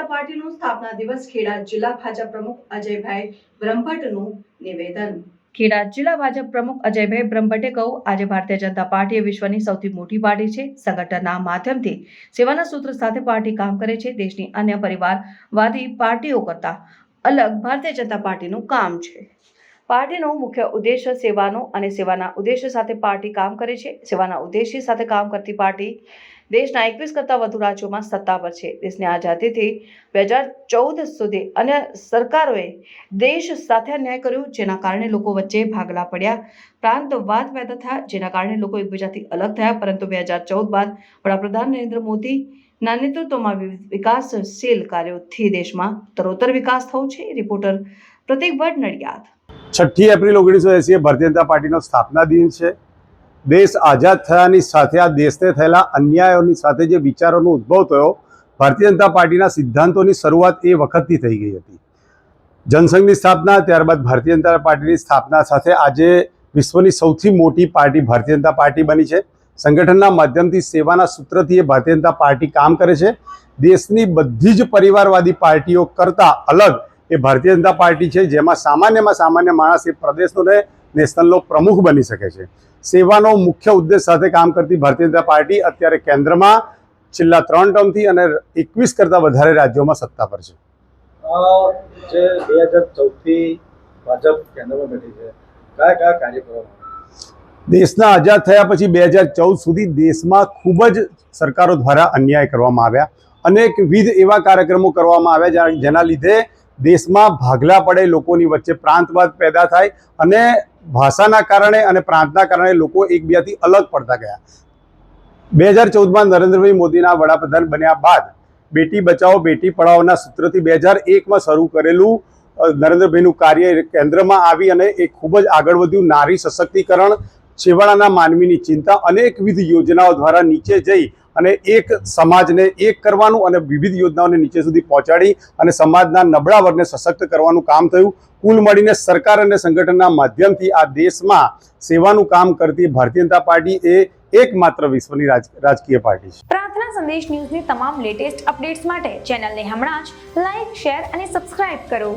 પાર્ટીનો સ્થાપના દિવસ ખેડા જિલ્લા ભાજપ પ્રમુખ અજયભાઈ બ્રહ્મભટ્ટનું નિવેદન. ખેડા જિલ્લા ભાજપ પ્રમુખ અજયભાઈ બ્રહ્મભટ્ટે કહ્યું, આજે ભારતીય જનતા પાર્ટી એ વિશ્વની સૌથી મોટી પાર્ટી છે. સંગઠનના માધ્યમથી સેવાના સૂત્ર સાથે પાર્ટી કામ કરે છે. દેશની અન્ય પરિવારવાદી પાર્ટીઓ કરતા અલગ ભારતીય જનતા પાર્ટીનું કામ છે. પાર્ટીનો મુખ્ય ઉદ્દેશ્ય સેવાનો અને સેવાના ઉદ્દેશ્ય સાથે પાર્ટી કામ કરે છે. સેવાના ઉદ્દેશ્ય સાથે કામ કરતી પાર્ટી દેશના એકવીસ કરતાં વધુ રાજ્યોમાં સત્તા પર છે. દેશની આઝાદીથી બે હજાર ચૌદ સુધી અન્ય સરકારોએ દેશ સાથે અન્યાય કર્યો, જેના કારણે લોકો વચ્ચે ભાગલા પડ્યા. પ્રાંતવાદ પેદા થયા, જેના કારણે લોકો એકબીજાથી અલગ થયા. પરંતુ બે હજાર ચૌદ બાદ વડાપ્રધાન નરેન્દ્ર મોદીના નેતૃત્વમાં વિવિધ વિકાસશીલ કાર્યોથી દેશમાં તરોતર વિકાસ થયો છે. રિપોર્ટર પ્રતિક ભટ્ટ નડિયાદ. છઠ્ઠી એપ્રિલ ઓગણીસો એંસી ભારતીય જનતા પાર્ટીનો સ્થાપના દિન છે. દેશ આઝાદ થયાની સાથે આ દેશને થયેલા અન્યાયોની સાથે જે વિચારોનો ઉદ્ભવ થયો, ભારતીય જનતા પાર્ટીના સિદ્ધાંતોની શરૂઆત એ વખતથી થઈ ગઈ હતી. જનસંઘની સ્થાપના, ત્યારબાદ ભારતીય જનતા પાર્ટીની સ્થાપના સાથે આજે વિશ્વની સૌથી મોટી પાર્ટી ભારતીય જનતા પાર્ટી બની છે. સંગઠનના માધ્યમથી, સેવાના સૂત્રથી એ ભારતીય જનતા પાર્ટી કામ કરે છે. દેશની બધી જ પરિવારવાદી પાર્ટીઓ કરતાં અલગ એ ભારતીય જનતા પાર્ટી છે જેમાં સામાન્યમાં સામાન્ય માણસ એ પ્રદેશનો ને નેશનલનો પ્રમુખ બની શકે છે. સેવાનો મુખ્ય ઉદ્દેશ સાથે કામ કરતી ભારતીય જનતા પાર્ટી અત્યારે કેન્દ્રમાં છેલ્લા ત્રણ ટર્મથી અને એકવીસ કરતાં વધારે રાજ્યોમાં સત્તા પર છે. જે બે હજાર ચૌદથી ભાજપ કેન્દ્રમાં બેઠી છે કયા કયા કાર્ય દેશના આઝાદ થયા પછી બે હજાર ચૌદ સુધી દેશમાં ખૂબ જ સરકારો દ્વારા અન્યાય કરવામાં આવ્યા. અનેકવિધ એવા કાર્યક્રમો કરવામાં આવ્યા જેના લીધે દેશમાં ભાગલા પડે લોકોની વચ્ચે, પ્રાંતવાદ પેદા થાય અને ભાષાના કારણે અને પ્રાંતના કારણે લોકો એકબીજાથી અલગ પડતા ગયા. બે હજાર ચૌદમાં નરેન્દ્રભાઈ મોદીના વડાપ્રધાન બન્યા બાદ બેટી બચાવો, બેટી પઢાઓના સૂત્રથી બે હજાર એકમાં શરૂ કરેલું નરેન્દ્રભાઈનું કાર્ય કેન્દ્રમાં આવી અને એ ખૂબ જ આગળ વધ્યું. નારી સશક્તિકરણ છેવાડાના માનવીની ચિંતા અનેકવિધ યોજનાઓ દ્વારા નીચે જઈ અને એક સમાજને એક કરવાનું અને વિવિધ યોજનાઓને નીચે સુધી પહોંચાડી અને સમાજના નબળા વર્ગને સશક્ત કરવાનું કામ થયું. કુલ મળીને સરકાર અને સંગઠનના માધ્યમથી આ દેશમાં સેવાનું કામ કરતી ભારતીય જનતા પાર્ટી એ એકમાત્ર વિશ્વની રાજ, રાજકીય પાર્ટી છે. પ્રાર્થના સંદેશ ન્યૂઝની તમામ લેટેસ્ટ અપડેટ્સ માટે ચેનલને હમણાં જ લાઈક, શેર અને સબસ્ક્રાઇબ કરો.